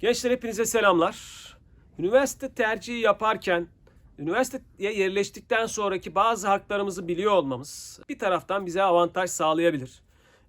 Gençler hepinize selamlar. Üniversite tercihi yaparken üniversiteye yerleştikten sonraki bazı haklarımızı biliyor olmamız bir taraftan bize avantaj sağlayabilir.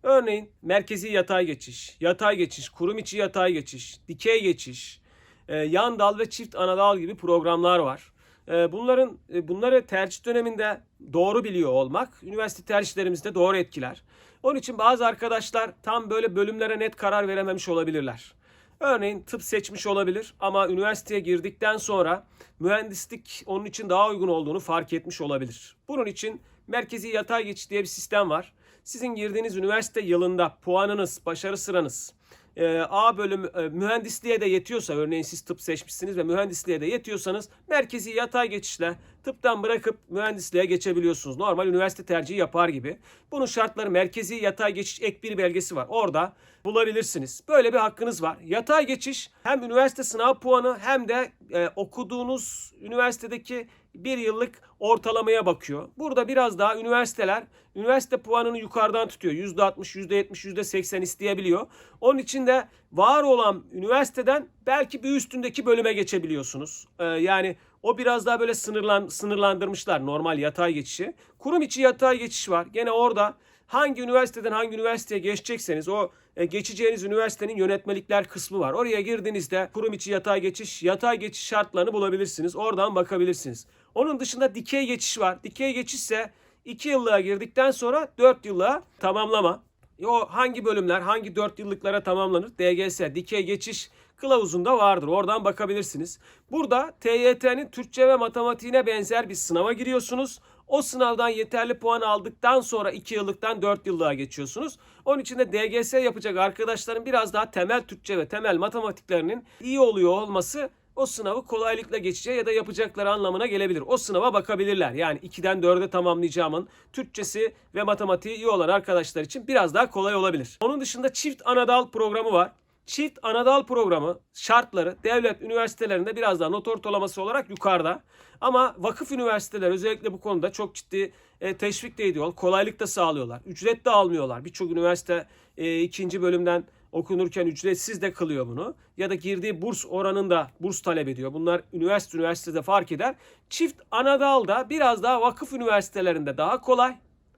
Örneğin merkezi yatay geçiş, yatay geçiş, kurum içi yatay geçiş, dikey geçiş, e, yan dal ve çift ana dal gibi programlar var. E, Bunların e, bunları tercih döneminde doğru biliyor olmak üniversite tercihlerimizde doğru etkiler. Onun için bazı arkadaşlar tam böyle bölümlere net karar verememiş olabilirler. Örneğin tıp seçmiş olabilir ama üniversiteye girdikten sonra mühendislik onun için daha uygun olduğunu fark etmiş olabilir. Bunun için merkezi yatay geçiş diye bir sistem var. Sizin girdiğiniz üniversite yılında puanınız, başarı sıranız e, A bölümü e, mühendisliğe de yetiyorsa örneğin siz tıp seçmişsiniz ve mühendisliğe de yetiyorsanız merkezi yatay geçişle tıptan bırakıp mühendisliğe geçebiliyorsunuz. Normal üniversite tercihi yapar gibi. Bunun şartları merkezi yatay geçiş ek bir belgesi var. Orada bulabilirsiniz. Böyle bir hakkınız var. Yatay geçiş hem üniversite sınav puanı hem de e, okuduğunuz üniversitedeki bir yıllık ortalamaya bakıyor. Burada biraz daha üniversiteler üniversite puanını yukarıdan tutuyor. %60, %70, %80 isteyebiliyor. Onun için de var olan üniversiteden belki bir üstündeki bölüme geçebiliyorsunuz. Ee, yani o biraz daha böyle sınırlan, sınırlandırmışlar normal yatay geçişi. Kurum içi yatay geçiş var. Gene orada hangi üniversiteden hangi üniversiteye geçecekseniz o e, geçeceğiniz üniversitenin yönetmelikler kısmı var. Oraya girdiğinizde kurum içi yatay geçiş, yatay geçiş şartlarını bulabilirsiniz. Oradan bakabilirsiniz. Onun dışında dikey geçiş var. Dikey geçiş ise 2 yıllığa girdikten sonra 4 yıllığa tamamlama. E, O hangi bölümler hangi 4 yıllıklara tamamlanır? DGS, dikey geçiş kılavuzunda vardır. Oradan bakabilirsiniz. Burada TYT'nin Türkçe ve matematiğine benzer bir sınava giriyorsunuz. O sınavdan yeterli puan aldıktan sonra 2 yıllıktan 4 yıllığa geçiyorsunuz. Onun için de DGS yapacak arkadaşların biraz daha temel Türkçe ve temel matematiklerinin iyi oluyor olması o sınavı kolaylıkla geçeceği ya da yapacakları anlamına gelebilir. O sınava bakabilirler. Yani 2'den 4'e tamamlayacağımın Türkçesi ve matematiği iyi olan arkadaşlar için biraz daha kolay olabilir. Onun dışında çift anadal programı var. Çift anadal programı şartları devlet üniversitelerinde biraz daha not ortalaması olarak yukarıda. Ama vakıf üniversiteler özellikle bu konuda çok ciddi e, teşvik de ediyor. Kolaylık da sağlıyorlar. Ücret de almıyorlar. Birçok üniversite e, ikinci bölümden okunurken ücretsiz de kılıyor bunu. Ya da girdiği burs oranında burs talep ediyor. Bunlar üniversite üniversitede fark eder. Çift anadal da biraz daha vakıf üniversitelerinde daha kolay.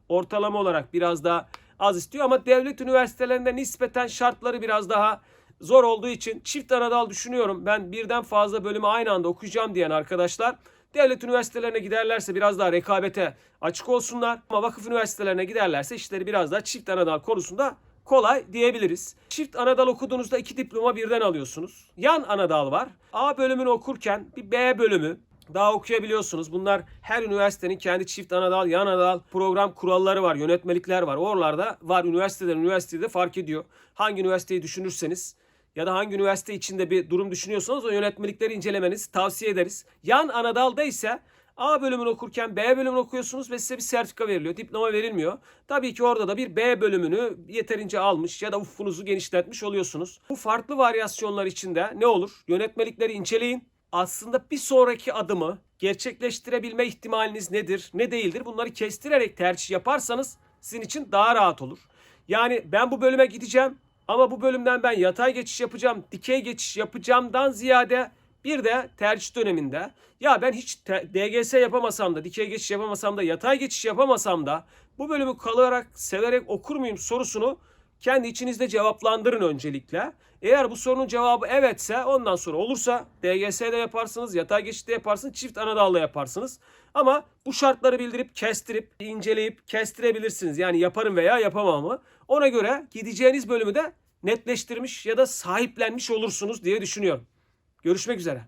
Ortalama olarak biraz daha az istiyor ama devlet üniversitelerinde nispeten şartları biraz daha zor olduğu için çift anadal düşünüyorum. Ben birden fazla bölümü aynı anda okuyacağım diyen arkadaşlar devlet üniversitelerine giderlerse biraz daha rekabete açık olsunlar. Ama vakıf üniversitelerine giderlerse işleri biraz daha çift anadal konusunda kolay diyebiliriz. Çift anadal okuduğunuzda iki diploma birden alıyorsunuz. Yan anadal var. A bölümünü okurken bir B bölümü daha okuyabiliyorsunuz. Bunlar her üniversitenin kendi çift anadal, yan anadal program kuralları var, yönetmelikler var. Oralarda var üniversiteden üniversitede fark ediyor. Hangi üniversiteyi düşünürseniz ya da hangi üniversite içinde bir durum düşünüyorsanız o yönetmelikleri incelemenizi tavsiye ederiz. Yan anadalda ise A bölümünü okurken B bölümünü okuyorsunuz ve size bir sertifika veriliyor. Diploma verilmiyor. Tabii ki orada da bir B bölümünü yeterince almış ya da ufkunuzu genişletmiş oluyorsunuz. Bu farklı varyasyonlar içinde ne olur? Yönetmelikleri inceleyin. Aslında bir sonraki adımı gerçekleştirebilme ihtimaliniz nedir, ne değildir? Bunları kestirerek tercih yaparsanız sizin için daha rahat olur. Yani ben bu bölüme gideceğim ama bu bölümden ben yatay geçiş yapacağım, dikey geçiş yapacağımdan ziyade bir de tercih döneminde ya ben hiç DGS yapamasam da, dikey geçiş yapamasam da, yatay geçiş yapamasam da bu bölümü kalarak, severek okur muyum sorusunu kendi içinizde cevaplandırın öncelikle. Eğer bu sorunun cevabı evetse ondan sonra olursa DGS'de yaparsınız, yatay geçişte yaparsınız, çift anadalda yaparsınız. Ama bu şartları bildirip, kestirip, inceleyip kestirebilirsiniz. Yani yaparım veya yapamamı. Ona göre gideceğiniz bölümü de netleştirmiş ya da sahiplenmiş olursunuz diye düşünüyorum. Görüşmek üzere.